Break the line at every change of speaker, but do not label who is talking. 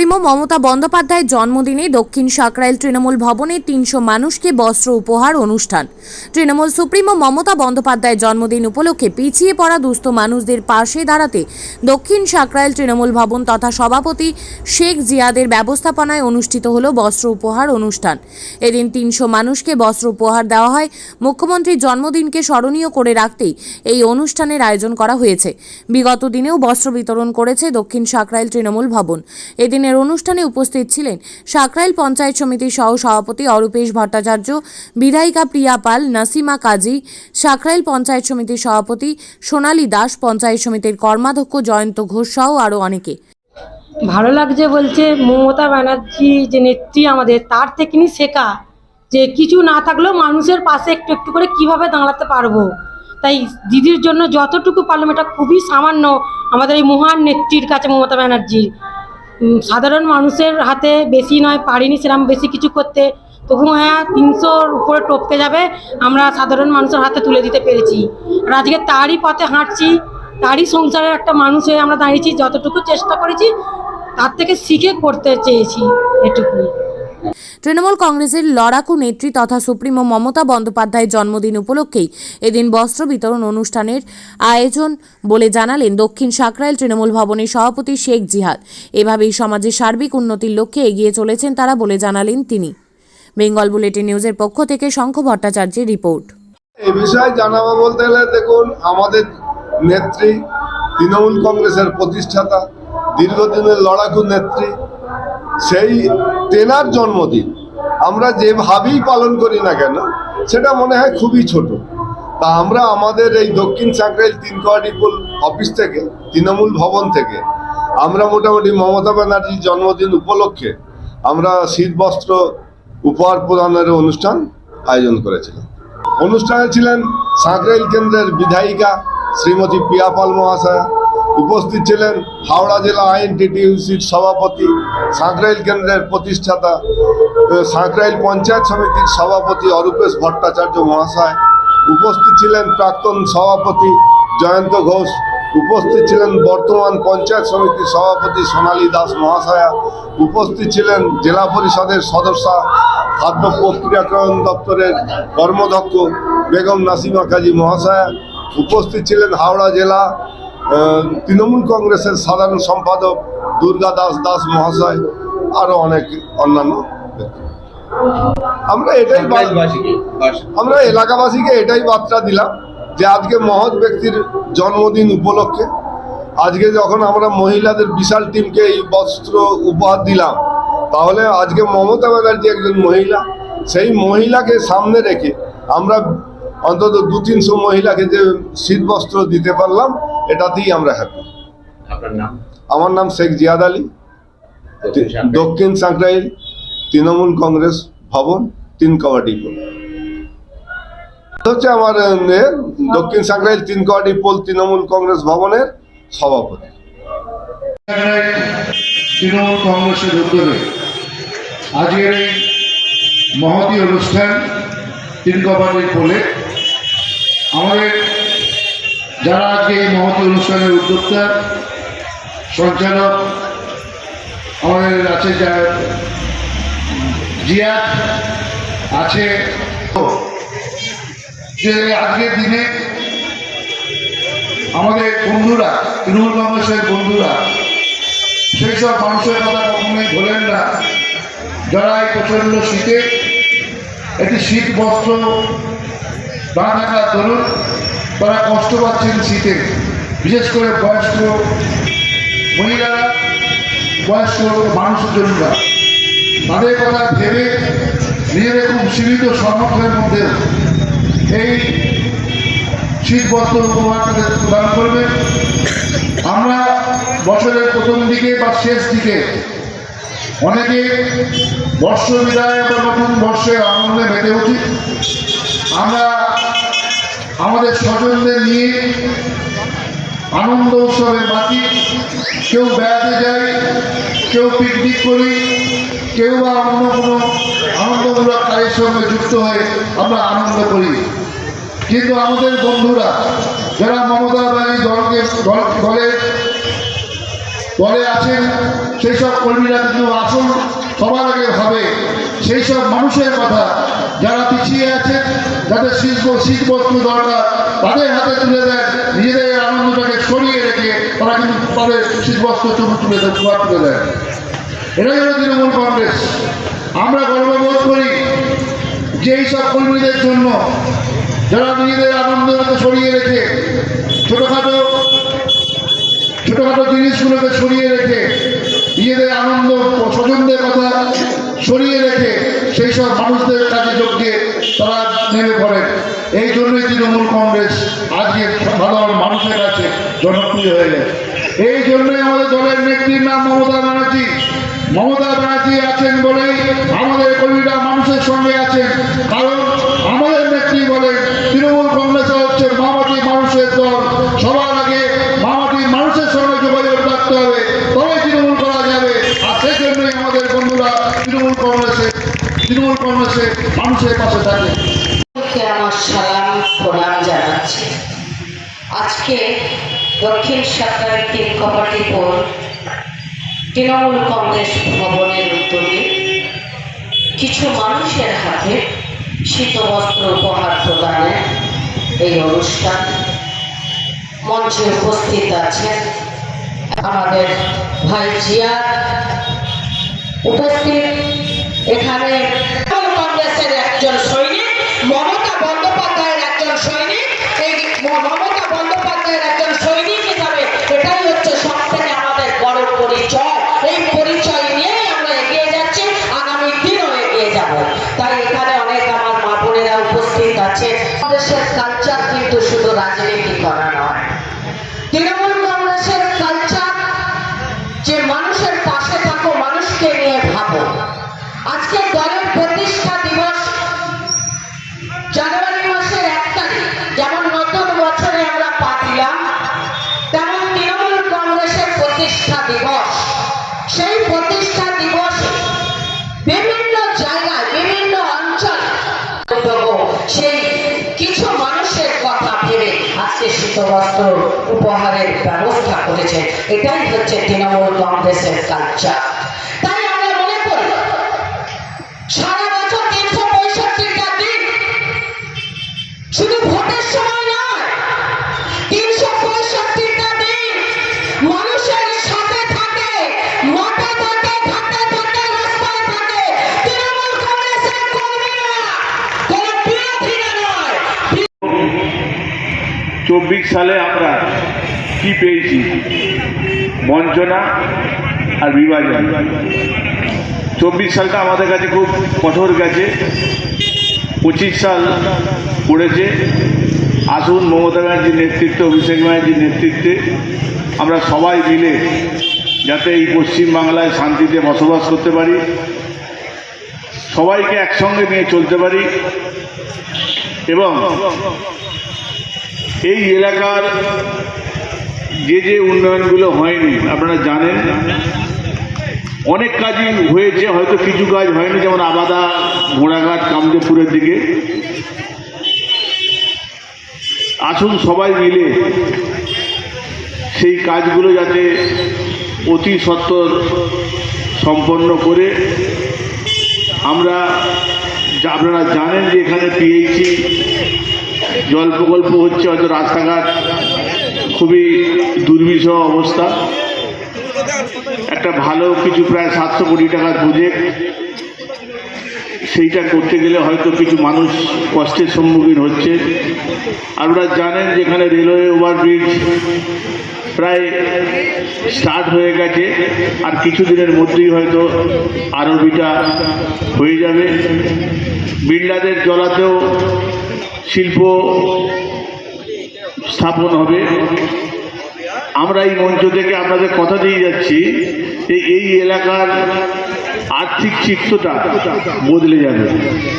Supremo Mamata বন্দ্যোপাধ্যায়ের জন্মদিনে দক্ষিণ সাকরাইল তৃণমূল ভবনে তিনশো মানুষকে বস্ত্র উপহার অনুষ্ঠান। তৃণমূল সুপ্রিমো মমতা বন্দ্যোপাধ্যায়ের জন্মদিন উপলক্ষে পিছিয়ে পড়া দুস্থ মানুষদের পাশে দাঁড়াতে দক্ষিণ সাকরাইল তৃণমূল ভবন তথা সভাপতি শেখ জিয়াদের ব্যবস্থাপনায় অনুষ্ঠিত হল বস্ত্র উপহার অনুষ্ঠান। এদিন তিনশো মানুষকে বস্ত্র উপহার দেওয়া হয়। মুখ্যমন্ত্রীর জন্মদিনকে স্মরণীয় করে রাখতেই এই অনুষ্ঠানের আয়োজন করা হয়েছে। বিগত দিনেও বস্ত্র বিতরণ করেছে দক্ষিণ সাকরাইল তৃণমূল ভবন। এদিনের অনুষ্ঠানে উপস্থিত ছিলেন সাকরাইল পঞ্চায়েত সমিতির সহ সভাপতি অরূপেশ ভট্টাচার্য, বিধায়িকা প্রিয়া পাল, নাসিমা কাজী, সাকরাইল পঞ্চায়েত সমিতির সভাপতি সোনালী দাস, পঞ্চায়েত সমিতির কর্মাধ্যক্ষ জয়ন্ত ঘোষ সহ আরও অনেকে।
ভালো লাগছে বলছে মমতা ব্যানার্জি যে নেত্রী আমাদের, তার থেকেই শেখা যে কিছু না থাকলেও মানুষের পাশে একটু একটু করে কীভাবে দাঁড়াতে পারব। তাই দিদির জন্য যতটুকু পারলাম, এটা খুবই সামান্য আমাদের এই মহান নেত্রীর কাছে মমতা ব্যানার্জির। সাধারণ মানুষের হাতে বেশি নয়, পারিনি সেরকম বেশি কিছু করতে। তবু হ্যাঁ তিনশোর উপরে টপকে যাবে, আমরা সাধারণ মানুষের হাতে তুলে দিতে পেরেছি। আর আজকে তারই পথে হাঁটছি, তারই সংসারের একটা মানুষ হয়ে আমরা দাঁড়িয়েছি, যতটুকু চেষ্টা করেছি, তার থেকে শিখে করতে চেয়েছি এটুকুই।
তৃণমূল কংগ্রেসের লড়াকু নেত্রী তথা সুপ্রিমো মমতা বন্দ্যোপাধ্যায়ের জন্মদিন উপলক্ষেই এদিন বস্ত্র বিতরণ অনুষ্ঠানের আয়োজন বলে জানালেন দক্ষিণ সাকরাইল তৃণমূল ভবনের সভাপতি শেখ জিহাদ। এভাবেই সমাজের সার্বিক উন্নতির লক্ষ্যে এগিয়ে চলেছেন তারা বলে জানালেন তিনি। বেঙ্গল বুলেটিন নিউজের পক্ষ থেকে শঙ্খ ভট্টাচার্যের রিপোর্ট।
এই বিষয়ে জানাব বলতে গেলে দেখুন, আমাদের নেত্রী, তৃণমূল কংগ্রেসের প্রতিষ্ঠাতা, দীর্ঘদিনের লড়াকু নেত্রী সেই তেনার জন্মদিন। আমরা যেভাবেই পালন করি না কেন, সেটা মনে হয় খুবই ছোট। তা আমরা আমাদের এই দক্ষিণ সাঁকরাইল তিন কোয়ারিপুল অফিস থেকে, তৃণমূল ভবন থেকে, আমরা মোটামুটি মমতা ব্যানার্জির জন্মদিন উপলক্ষে আমরা শীত বস্ত্র উপহার প্রদানের অনুষ্ঠান আয়োজন করেছিলাম। অনুষ্ঠানে ছিলেন সাঁকরাইল কেন্দ্রের বিধায়িকা শ্রীমতী পিয়াপাল মহাশয়া উপস্থিত ছিলেন হাওড়া জেলা আইএনটিটিউসির সভাপতি, সাঁকরাইল কেন্দ্রের প্রতিষ্ঠাতা সাঁকরাইল পঞ্চায়েত সমিতির সভাপতি অরূপেশ ভট্টাচার্য মহাশয়, উপস্থিত ছিলেন প্রাক্তন সভাপতি জয়ন্ত ঘোষ, উপস্থিত ছিলেন বর্তমান পঞ্চায়েত সমিতির সভাপতি সোনালী দাস মহাশয়া, উপস্থিত ছিলেন জেলা পরিষদের সদস্যা, খাদ্য প্রক্রিয়াকরণ দপ্তরের কর্মদক্ষ বেগম নাসিমা কাজী মহাশয়া, উপস্থিত ছিলেন হাওড়া জেলা তৃণমূল কংগ্রেসের সাধারণ সম্পাদক দুর্গা দাস দাস মহাশয় আরও অনেক অন্যান্য আমরা এটাই আমরা এলাকাবাসীকে এটাই বার্তা দিলাম যে আজকে মহৎ ব্যক্তির জন্মদিন উপলক্ষে আজকে যখন আমরা মহিলাদের বিশাল টিমকে এই বস্ত্র উপহার দিলাম তাহলে আজকে মমতা ব্যানার্জি একজন মহিলা সেই মহিলাকে সামনে রেখে আমরা অন্তত দু তিনশো মহিলাকে যে শীত বস্ত্র দিতে পারলাম এটাতেই আমরা হ্যাপি
আপনার নাম?
আমার নাম শেখ জিয়াদ আলী।
দক্ষিণ সাকরাইল।
তৃণমূল কংগ্রেস ভবন তিন কবাডি পোল হচ্ছে আমার দক্ষিণ সাঁকরাইল তিন কবাডি পোল তৃণমূল কংগ্রেস ভবনের সভাপতি।
তৃণমূল কংগ্রেসের উদ্যোগে আজকের এই মহতি অনুষ্ঠান তিন কবাডির পোলে আমাদের যারা আজকে এই মহতি অনুষ্ঠানের উদ্যোক্তা, সঞ্চালক, আমাদের আছে যা জিয়া আছে। যে আজকের দিনে আমাদের বন্ধুরা, তৃণমূল কংগ্রেসের বন্ধুরা, সেই সব মানুষের কথা কখনোই ভোলেন না। যারা এই প্রচণ্ড শীতে একটি শীত বস্ত্র না থাকার তারা কষ্ট পাচ্ছেন শীতে। বিশেষ করে বয়স্ক মহিলারা, বয়স্ক মানুষজনরা। তাদের কথা ভেবে নিজেদের খুব সীমিত সামর্থ্যের মধ্যে এই শীত বস্ত্র উপহার তাদের প্রদান করবেন আমরা বছরের প্রথম দিকে বা শেষ দিকে অনেকে বর্ষ বিদায় বা নতুন বর্ষে আনন্দে মেতে উঠি। আমরা আমাদের স্বজনদের নিয়ে আনন্দ উৎসবে বাকি কেউ বেড়াতে যাই কেউ পিকনিক করি, কেউ বা অন্য কোনো আনন্দমূলক কাজের সঙ্গে যুক্ত হয়ে আমরা আনন্দ করি। কিন্তু আমাদের বন্ধুরা, যারা মমতা ব্যানার্জি দলকে, দল, দলে আছেন, সেই সব কর্মীরা কিন্তু আসুন, সবার আগে হবে সেই সব মানুষের কথা যারা পিছিয়ে আছেন যাদের শীত বস্ত্র দরকার, তাদের হাতে তুলে দেন, নিজেদের আনন্দটাকে সরিয়ে রেখে তারা কিন্তু তাদের শীত বস্ত্র তুলে তুলে দেন উপহার তুলে দেন। এটাই হলো তৃণমূল কংগ্রেস। আমরা গর্ববোধ করি যে এই সব কর্মীদের জন্য যারা নিজেদের আনন্দটাকে সরিয়ে রেখে, ছোটোখাটো ছোটোখাটো জিনিসগুলোকে সরিয়ে রেখে নিজেদের আনন্দ স্বজনদের কথা সরিয়ে রেখে সেই সব মানুষদের কাছে যোগ দিয়ে তারা নেমে পড়েন। এই জন্যই তৃণমূল কংগ্রেস আজকে সাধারণ মানুষের কাছে জনপ্রিয় হয়ে গেছে। এই জন্যই আমাদের দলের নেত্রীর নাম মমতা ব্যানার্জি। মমতা ব্যানার্জি আছেন বলেই আমাদের কর্মীরা মানুষের সঙ্গে আছেন। কারণ আমাদের নেত্রী বলেন, তৃণমূল কংগ্রেস হচ্ছে মামাটি মানুষের দল সবার আগে মামাটির মানুষের সঙ্গে যোগাযোগ রাখতে হবে তবে তৃণমূল করা যাবে আর সেই জন্যই আমাদের বন্ধুরা তৃণমূল কংগ্রেসে তৃণমূল কংগ্রেসে মানুষের পাশে থাকে।
আমার সালাম, প্রণাম জানাচ্ছি। আজকে দক্ষিণ সাতটায় তিন কপাটিপুর তৃণমূল কংগ্রেস ভবনের উদ্যোগে কিছু মানুষের হাতে শীতবস্ত্র উপহার প্রদানের এই অনুষ্ঠান মঞ্চে উপস্থিত আছেন আমাদের ভাই জিয়া। উপস্থিত এখানে কংগ্রেসের একজন সৈনিক মমতা বন্দ্যোপাধ্যায়ের একজন সৈনিক এই মমতা প্রতিষ্ঠা দিবস। সেই প্রতিষ্ঠা দিবসে বিভিন্ন জায়গায়, বিভিন্ন অঞ্চল সেই কিছু মানুষের কথা ভেবে আজকে শীতবস্ত্র উপহারের ব্যবস্থা করেছে। এটাই হচ্ছে তৃণমূল কংগ্রেসের কালচার
চব্বিশ সালে আমরা কি পেয়েছি? বঞ্চনা আর বিভাজন। চব্বিশ সালটা আমাদের কাছে খুব কঠোর গেছে। পঁচিশ সাল পড়েছে। আসুন মমতা ব্যানার্জির নেতৃত্বে, অভিষেক ব্যানার্জির নেতৃত্বে আমরা সবাই মিলে যাতে এই পশ্চিমবাংলায় শান্তিতে বসবাস করতে পারি। সবাইকে একসঙ্গে নিয়ে চলতে পারি। এবং এই এলাকার যে যে উন্নয়নগুলো হয়নি, আপনারা জানেন। অনেক কাজই হয়েছে, হয়তো কিছু কাজ হয়নি, যেমন আবাদা, ঘোড়াঘাট, কামদেবপুরের দিকে। আসুন সবাই মিলে সেই কাজগুলো যাতে অতি সত্বর সম্পন্ন করে। আমরা আপনারা জানেন যে এখানে পিএইচি জল প্রকল্প হচ্ছে হয়তো রাস্তাঘাট খুবই দুর্বিষহ অবস্থা। একটা ভালো কিছু প্রায় সাতশো কোটি টাকার প্রজেক্ট সেইটা করতে গেলে হয়তো কিছু মানুষ কষ্টের সম্মুখীন হচ্ছে। আপনারা জানেন যে এখানে রেলওয়ে ওভারব্রিজ প্রায় স্টার্ট হয়ে গেছে। আর কিছুদিনের মধ্যেই হয়তো আরবিটা হয়ে যাবে। বিড়লাদের জলাতেও শিল্প স্থাপন হবে। আমরা এই মঞ্চ থেকে আপনাদের কথা দিয়ে যাচ্ছি, যে এই এলাকার আর্থিক চিত্রটা বদলে যাবে।